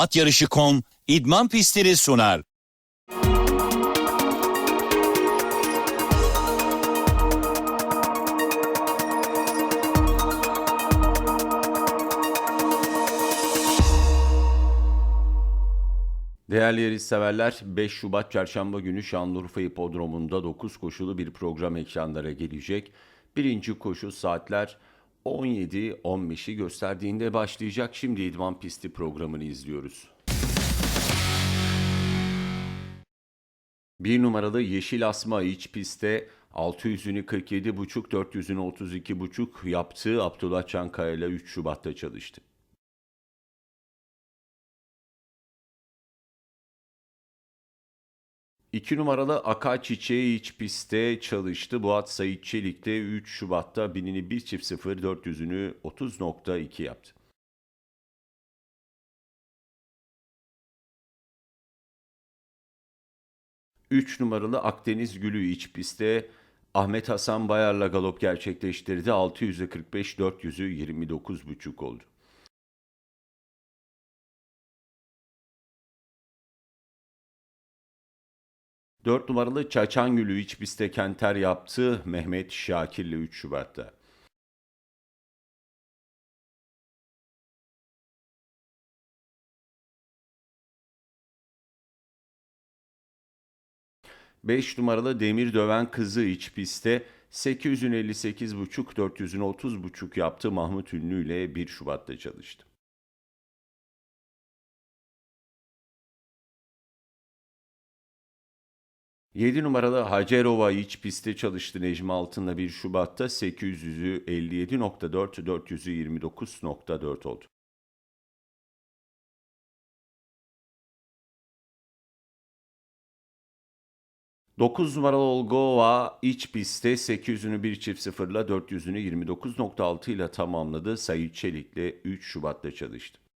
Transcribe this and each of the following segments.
At Yarışı.com idman pistleri sunar. Değerli yarış severler, 5 Şubat Çarşamba günü Şanlıurfa Hipodromu'nda 9 koşulu bir program ekranlara gelecek. Birinci koşu saatler 17-15'i gösterdiğinde başlayacak. Şimdi idman pisti programını izliyoruz. Bir numaralı Yeşil Asma iç pistte 600'ünü 47,5, 400'ünü 32,5 yaptığı Abdullah Çankaya ile 3 Şubat'ta çalıştı. 2 numaralı Aka Çiçeği iç pistte çalıştı. Buat Sayit Çelik de 3 Şubat'ta binini 1 çift 0 400'ünü 30.2 yaptı. Üç numaralı Akdeniz Gülü iç pistte Ahmet Hasan Bayar'la galop gerçekleştirdi. 600'e 45, 400'ü 29.5 oldu. 4 numaralı Çaçangül'ü iç pistte kenter yaptı. Mehmet Şakir'le 3 Şubat'ta. Beş numaralı Demir Döven Kızı iç pistte 858,5 400'ün 30,5 yaptı. Mahmut Ünlü ile 1 Şubat'ta çalıştı. 7 numaralı Hacerova iç pistte çalıştı Necmi Altın'la 1 Şubat'ta 800'ü 57.4, 400'ü 29.4 oldu. Dokuz numaralı Olgova iç pistte 800'ünü 1 çift sıfırla 400'ünü 29.6 ile tamamladı. Sayit Çelik'le 3 Şubat'ta çalıştı.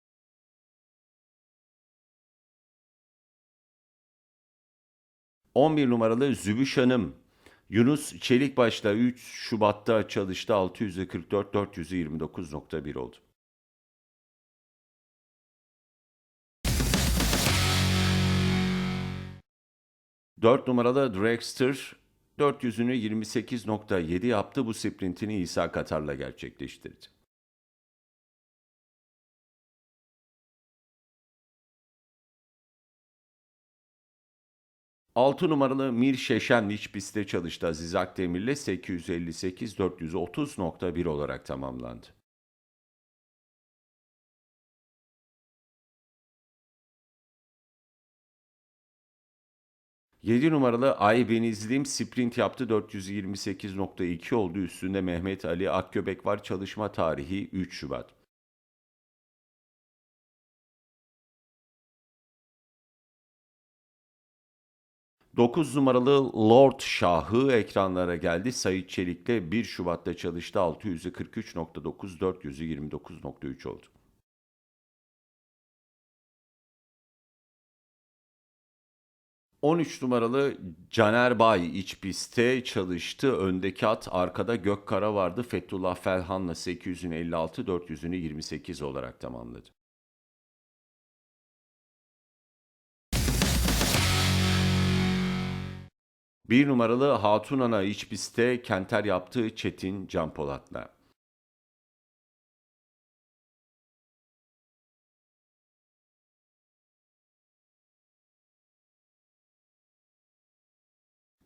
11 numaralı Zübüş Hanım. Yunus Çelikbaş'la 3 Şubat'ta çalıştı. 600'e 44, 400'e 29.1 oldu. Dört numaralı Dragster 400'ünü 28.7 yaptı. Bu sprintini İsa Katar'la gerçekleştirdi. 6 numaralı Mir Şeşen iç pistte çalıştı Aziz Akdemir'le 858 430.1 olarak tamamlandı. Yedi numaralı Ay Benizlim sprint yaptı 428.2 oldu. Üstünde Mehmet Ali Akgöbek var çalışma tarihi 3 Şubat. 9 numaralı Lord Şahı ekranlara geldi. Sayit Çelik'le 1 Şubat'ta çalıştı. 600'ü 43.9, 400'ü 29.3 oldu. ...13 numaralı Caner Bay iç pistte çalıştı. Öndeki at arkada Gökkara vardı. Fethullah Felhan'la 800'ünü 56, 400'ünü 28 olarak tamamladı. 1 numaralı Hatun Ana iç pistte kenter yaptığı Çetin Can Polat'la.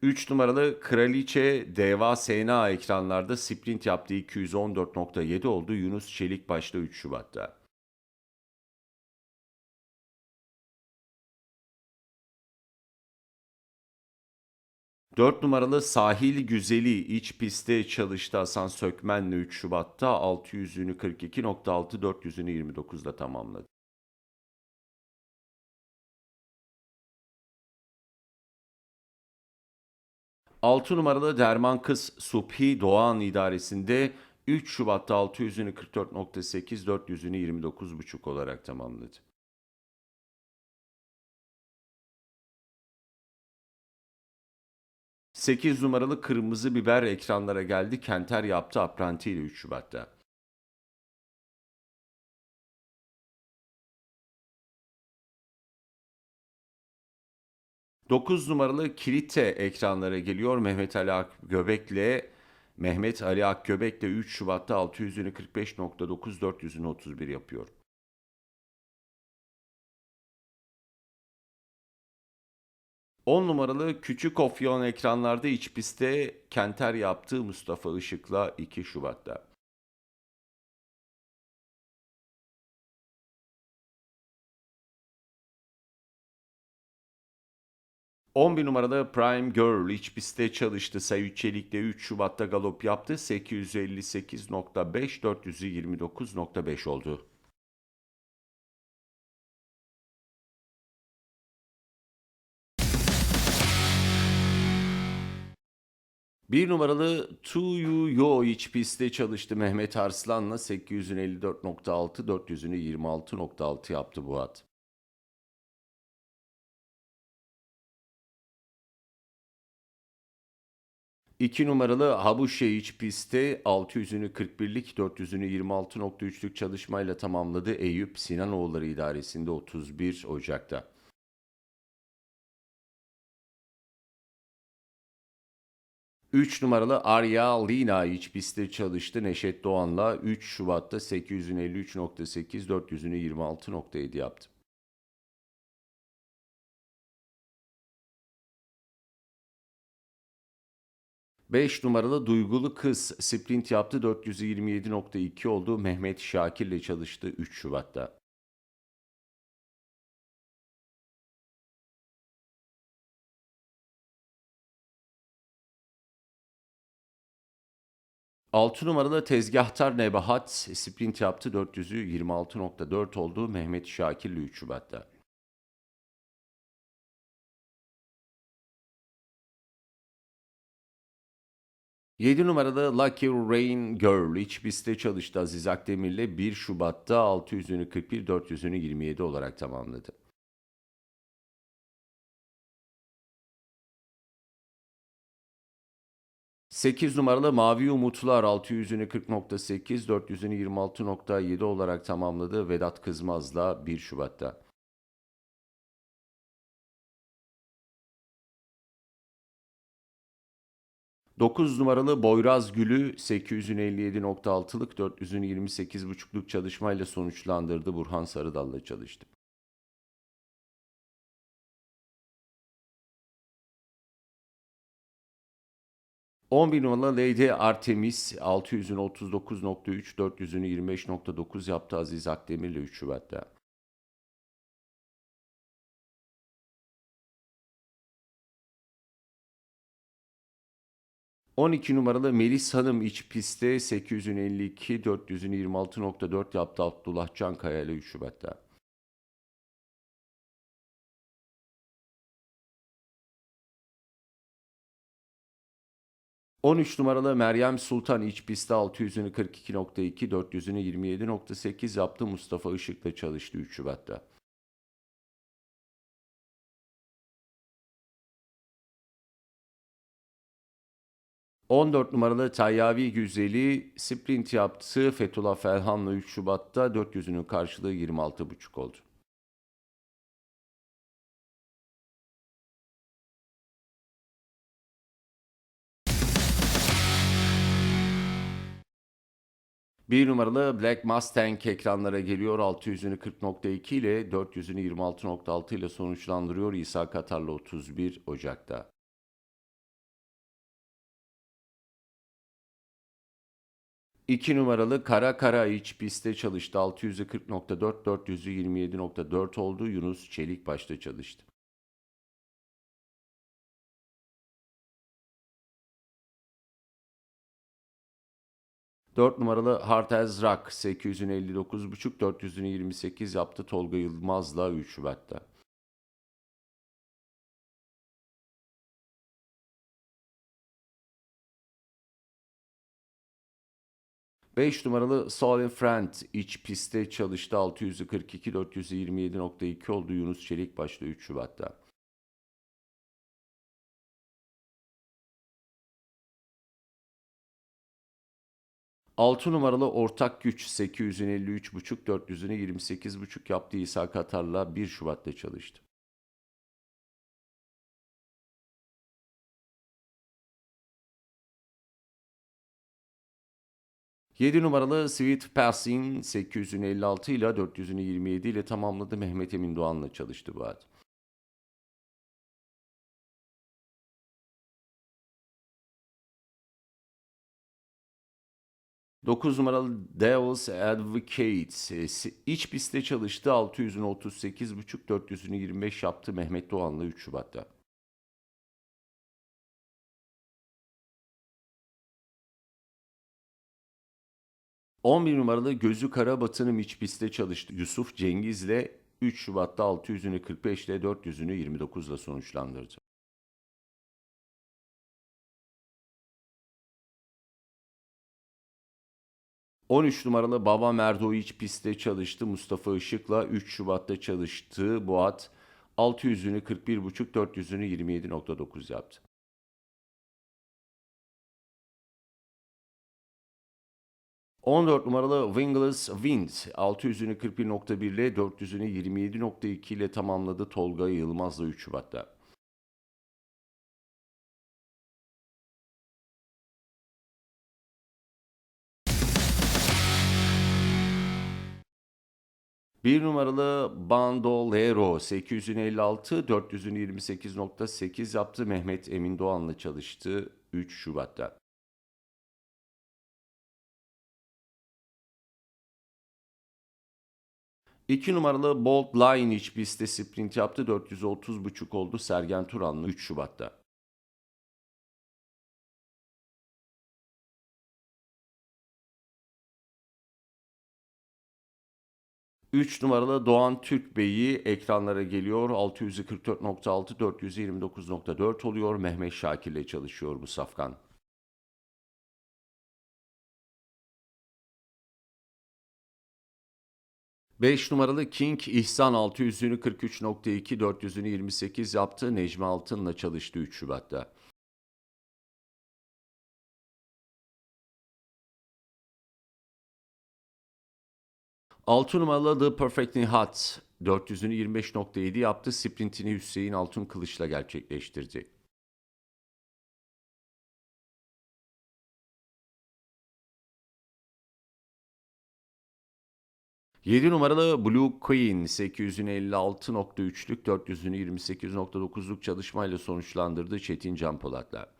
Üç numaralı Kraliçe Deva Sena ekranlarda sprint yaptığı 214.7 oldu. Yunus Çelik başta 3 Şubat'ta. 4 numaralı Sahil Güzeli iç pistte çalıştı Hasan Sökmen'le 3 Şubat'ta 600'ünü 42.6 400'ünü 29'da tamamladı. Altı numaralı Derman Kız Subhi Doğan idaresinde 3 Şubat'ta 600'ünü 44.8 400'ünü 29.5 olarak tamamladı. 8 numaralı kırmızı biber ekranlara geldi. Kenter yaptı Apranti ile 3 Şubat'ta. Dokuz numaralı Kilite ekranlara geliyor. Mehmet Ali Akgöbek'le Mehmet Ali Akgöbek'le 3 Şubat'ta 600'ünü 45.9 400'ünü 31 yapıyor. On numaralı Küçük Ofyon ekranlarda iç pistte Kenter yaptığı Mustafa Işık'la 2 Şubat'ta. 11 numarada Prime Girl iç pistte çalıştı. Sayı Çelik'te 3 Şubat'ta galop yaptı. 858.5 429.5 oldu. Bir numaralı To You Yo iç pistte çalıştı. Mehmet Arslan'la 854.6 400'ünü 26.6 yaptı bu at. İki numaralı Habuşe iç pistte 600'ünü 41'lik 400'ünü 26.3'lük çalışmayla tamamladı. Eyüp Sinanoğulları idaresinde 31 Ocak'ta. Üç numaralı Arya Lina iç pistte çalıştı. Neşet Doğan'la 3 Şubat'ta 853.8 400'ünü 26.7 yaptı. 5 numaralı Duygulu Kız sprint yaptı 427.2 oldu. Mehmet Şakir ile çalıştı 3 Şubat'ta. Altı numaralı Tezgahtar Nebahat sprint yaptı 400'ü 26.4 oldu. Mehmet Şakir ile 3 Şubat'ta. 7 numaralı Lucky Rain Girl iç pistte çalıştı Aziz Akdemir'le 1 Şubat'ta 600'ünü 41 400'ünü 27 olarak tamamladı. Sekiz numaralı Mavi Umutlar 600'ünü 40.8 400'ünü 26.7 olarak tamamladı Vedat Kızmaz'la 1 Şubat'ta. 9 numaralı Boyraz Gül'ü 857.6'lık 400'ünü 28.5'luk çalışmayla sonuçlandırdı. Burhan Sarıdal'la çalıştı. On bir numaralı Lady Artemis 600'ünü 39.3, 400'ünü 25.9 yaptı Aziz Akdemir'le 3 Şubat'ta. 12 numaralı Melis Hanım iç pistte 852 400'ünü 26.4 yaptı Abdullah Cankaya ile 3 Şubat'ta. ...13 numaralı Meryem Sultan iç pistte 600'ünü 42.2, 400'ünü 27.8 yaptı. Mustafa Işık'la çalıştı 3 Şubat'ta. 14 numaralı Tayyavi Güzeli sprint yaptı. Fethullah Felhan'la 3 Şubat'ta 400'ünün karşılığı 26,5 oldu. Bir numaralı Black Mustang ekranlara geliyor. 600'ünü 40.2 ile 400'ünü 26.6 ile sonuçlandırıyor. İsa Katar'la 31 Ocak'ta. 2 numaralı Kara Kara iç pistte çalıştı. 600'ü 40.4, 400'ü 27.4 oldu. Yunus Çelik başta çalıştı. Dört numaralı Hart as Rock 800'ün 59.5, 400'ünü 28 yaptı. Tolga Yılmaz'la 3 Şubat'ta. 5 numaralı Solin Friend iç pistte çalıştı. 600'ü 42, 400'ü 27.2 oldu. Yunus Çelik başta 3 Şubat'ta. 6 numaralı ortak güç 853,5 400'ünü 28,5 yaptı İsa Katar'la 1 Şubat'ta çalıştı. Yedi numaralı Sweet Passing 856 ile 427 ile tamamladı Mehmet Emin Doğan'la çalıştı bu ad. 9 numaralı Devil's Advocate e, iç pistte çalıştı. 600'ünü 38,5 400'ünü 25 yaptı Mehmet Doğanlı 3 Şubat'ta. On bir numaralı Gözü Karabatı'nın iç pistte çalıştı. Yusuf Cengiz'le 3 Şubat'ta 600'ünü 45 ile 400'ünü 29 ile sonuçlandırdı. ...13 numaralı Baba Merdo iç pistte çalıştı. Mustafa Işık'la 3 Şubat'ta çalıştığı bu at... ...600'ünü 41,5, 400'ünü 27,9 yaptı. 14 numaralı Wingless Wind 600'ünü 41.1 ile 400'ünü 27.2 ile tamamladı Tolga Yılmaz'la 3 Şubat'ta. Bir numaralı Bandolero 856 400'ünü 28.8 yaptı Mehmet Emin Doğan'la çalıştı 3 Şubat'ta. İki numaralı Bolt Line iç pistte sprint yaptı. 430.5 oldu Sergen Turan'la 3 Şubat'ta. Üç numaralı Doğan Türk Bey'i ekranlara geliyor. 644.6, 429.4 oluyor. Mehmet Şakir'le çalışıyor bu safkan. 5 numaralı King İhsan 600'ünü 43.2, 400'ünü 28 yaptı. Necmi Altın'la çalıştı 3 Şubat'ta. Altı numaralı The Perfect Nihat 400'ünü 25.7 yaptı. Sprintini Hüseyin Altun Kılıç'la gerçekleştirdi. Yedi numaralı Blue Queen 856.3'lük 400'ünü 28.9'luk çalışmayla sonuçlandırdı Çetin Can Polat'la.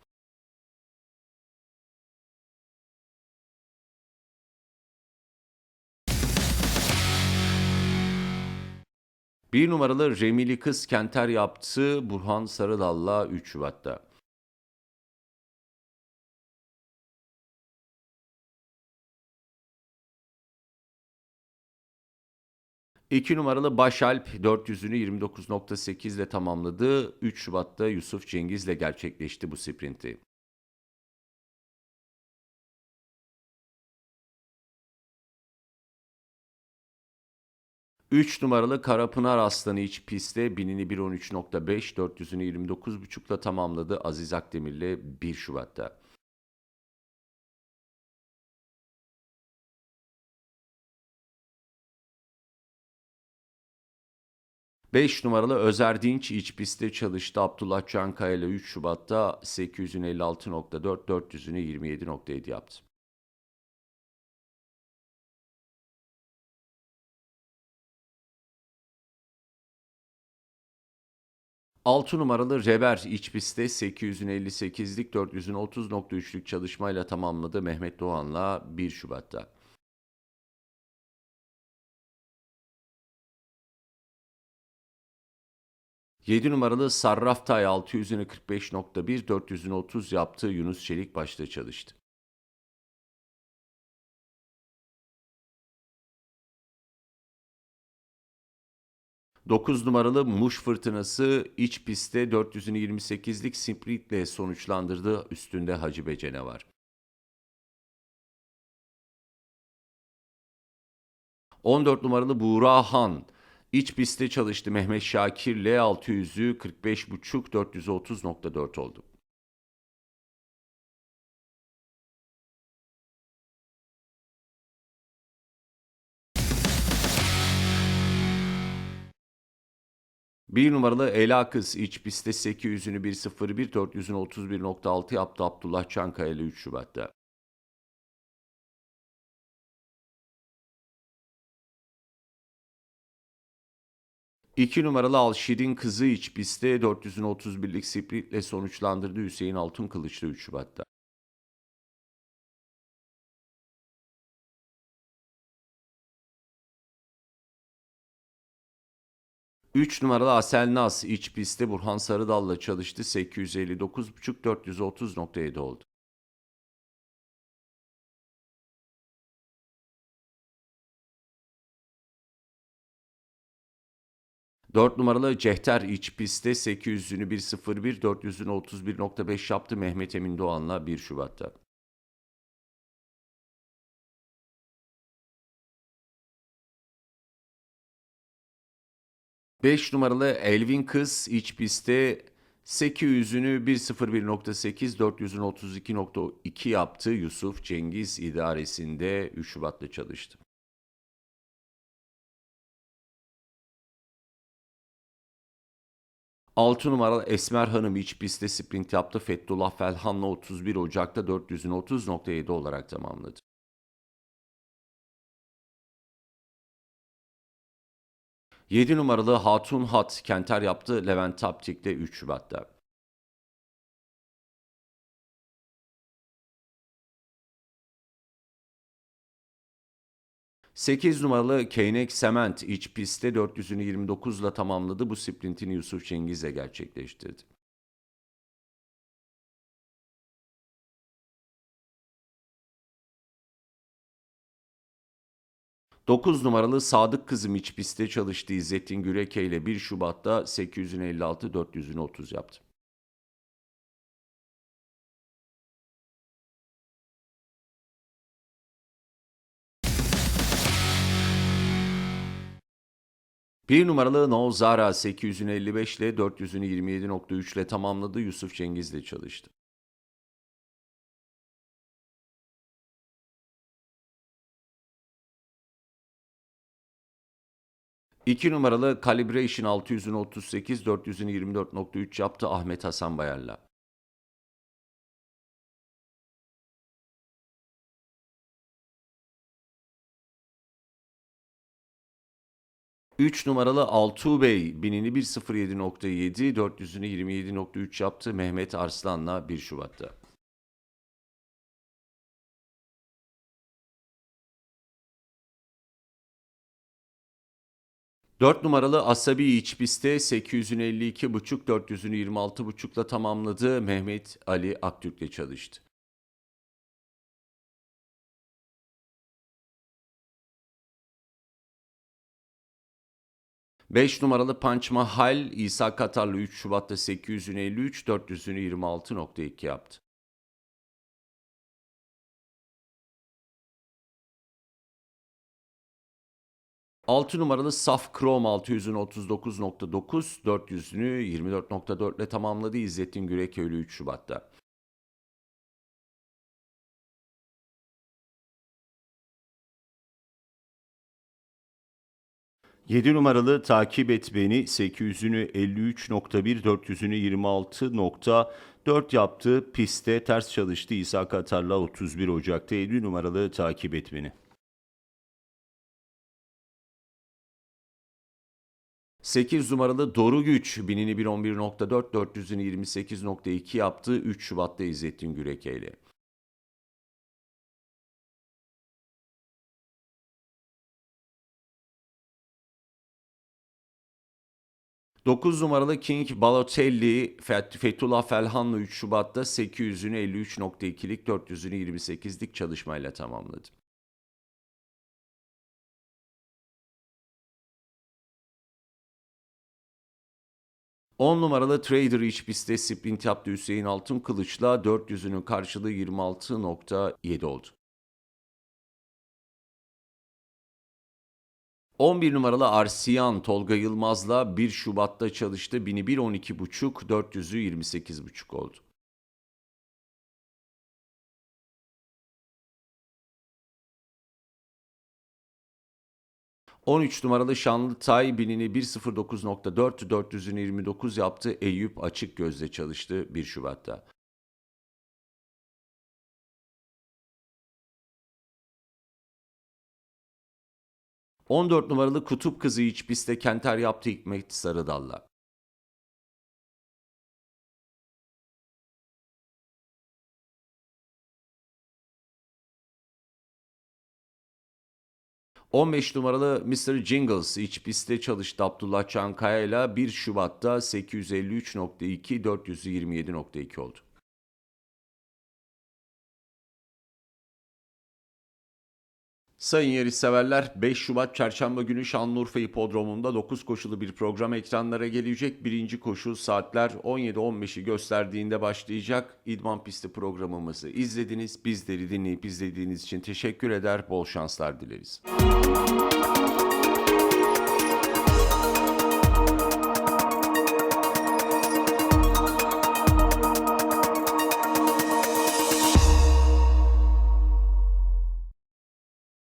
Bir numaralı Remili Kız Kenter yaptı Burhan Sarıdal'la 3 Şubat'ta. 2 numaralı Başalp 400'ünü 29.8 ile tamamladı. 3 Şubat'ta Yusuf Cengiz'le gerçekleşti bu sprinti. Üç numaralı Karapınar Aslanı iç pistte binini 1.13.5, 400'ünü 29.5'la tamamladı Aziz Akdemir'le 1 Şubat'ta. 5 numaralı Özer Dinç iç pistte çalıştı. Abdullah Çankaya ile 3 Şubat'ta 856.4, 400'ünü 27.7 yaptı. Altı numaralı Reber iç pistte 858'lik 400'ün 30.3'lük çalışmayla tamamladı Mehmet Doğan'la 1 Şubat'ta. 7 numaralı Sarraftay 600'ünü 45.1, 400'ünü 30 yaptı. Yunus Çelik başta çalıştı. Dokuz numaralı Muş Fırtınası iç pistte 400'ünü 28'lik sprintle sonuçlandırdı. Üstünde Hacı Becene var. 14 numaralı Buğra Han İç pistte çalıştı Mehmet Şakir L600'ü 45.5 430.4 oldu. Bir numaralı Ela Kız iç pistte 800'ünü 1.01 400'ünü 31.6 yaptı Abdullah Çankaya'lı 3 Şubat'ta. İki numaralı Alşir'in kızı iç pistte 400'ün 31'lik spritle sonuçlandırdı Hüseyin Altın Kılıçlı 3 Şubat'ta. 3 numaralı Asel Nas iç pistte Burhan Sarıdal'la çalıştı. 859.5 430.7 oldu. Dört numaralı Cehter iç pistte 800'ünü 1.01, 400'ünü 31.5 yaptı Mehmet Emin Doğan'la 1 Şubat'ta. Beş numaralı Elvin Kız iç pistte 800'ünü 1.01.8, 400'ünü 32.2 yaptı. Yusuf Cengiz idaresinde 3 Şubat'ta çalıştı. 6 numaralı Esmer Hanım iç pistte sprint yaptı. Fethullah Felhan'la 31 Ocak'ta 400'ün 30.7 olarak tamamladı. Yedi numaralı Hatun Hat Kenter yaptı. Levent Taptik'te 3 Şubat'ta. Sekiz numaralı Keynek Sement iç pistte 400'ünü 29 ile tamamladı. Bu sprintini Yusuf Cengiz'le gerçekleştirdi. Dokuz numaralı Sadık Kızım iç pistte çalıştı. İzzettin Güreke ile 1 Şubat'ta 856 400'ünü 30 yaptı. Bir numaralı No Zara 855 ile 400'ünü 27.3 ile tamamladı. Yusuf Cengiz ile çalıştı. İki numaralı Calibration 600'ün 38, 400'ün 24.3 yaptı Ahmet Hasan Bayar'la. Üç numaralı Altuğ Bey binini 1.07.7, 400'ünü 27.3 yaptı Mehmet Arslan'la 1 Şubat'ta. Dört numaralı Asabi iç pistte 852.5 400'ünü 26.5'la tamamladı. Mehmet Ali Aktürk'le çalıştı. Beş numaralı Punch Mahal İsa Katarlı 3 Şubat'ta 800'ünü 53 400'ünü 26.2 yaptı. 6 numaralı Saf Chrome 600'ünü 39.9, 400'ünü 24.4 ile tamamladı İzzettin Güreköylü 3 Şubat'ta. Yedi numaralı takip et beni 800'ünü 53.1 400'ünü 26.4 yaptı. Pistte ters çalıştı İsa Katar'la 31 Ocak'ta 7 numaralı takip et beni. 8 numaralı Doru Güç binini 111.4 400'ünü 28.2 yaptı 3 Şubat'ta İzzettin Güreke ile. Dokuz numaralı King Balotelli Feth- Fethullah Felhan'la 3 Şubat'ta 800'ünü 53.2'lik 400'ünü 28'lik çalışmayla tamamladı. 10 numaralı Trader iç pistte sprint yaptı Hüseyin Altın Kılıç'la 400'ünün karşılığı 26.7 oldu. 11 numaralı Arsiyan Tolga Yılmaz'la 1 Şubat'ta çalıştı. 1000'i 1.12.5, 400'ü 28.5 oldu. ...13 numaralı Şanlıtay binini 1.09.4, 400'ünü 29 yaptı. Eyüp açık gözle çalıştı 1 Şubat'ta. 14 numaralı Kutup Kızı iç pistte Kenter yaptı Hikmet Sarıdal'la. ...15 numaralı Mr. Jingles iç pistte çalıştı Abdullah Çankaya ile 1 Şubat'ta 853.2 427.2 oldu. Sayın yarışseverler 5 Şubat Çarşamba günü Şanlıurfa Hipodromu'nda 9 koşulu bir program ekranlara gelecek. Birinci koşu saatler 17.15'i gösterdiğinde başlayacak. İdman pisti programımızı izlediniz. Bizleri dinleyip izlediğiniz için teşekkür eder. Bol şanslar dileriz.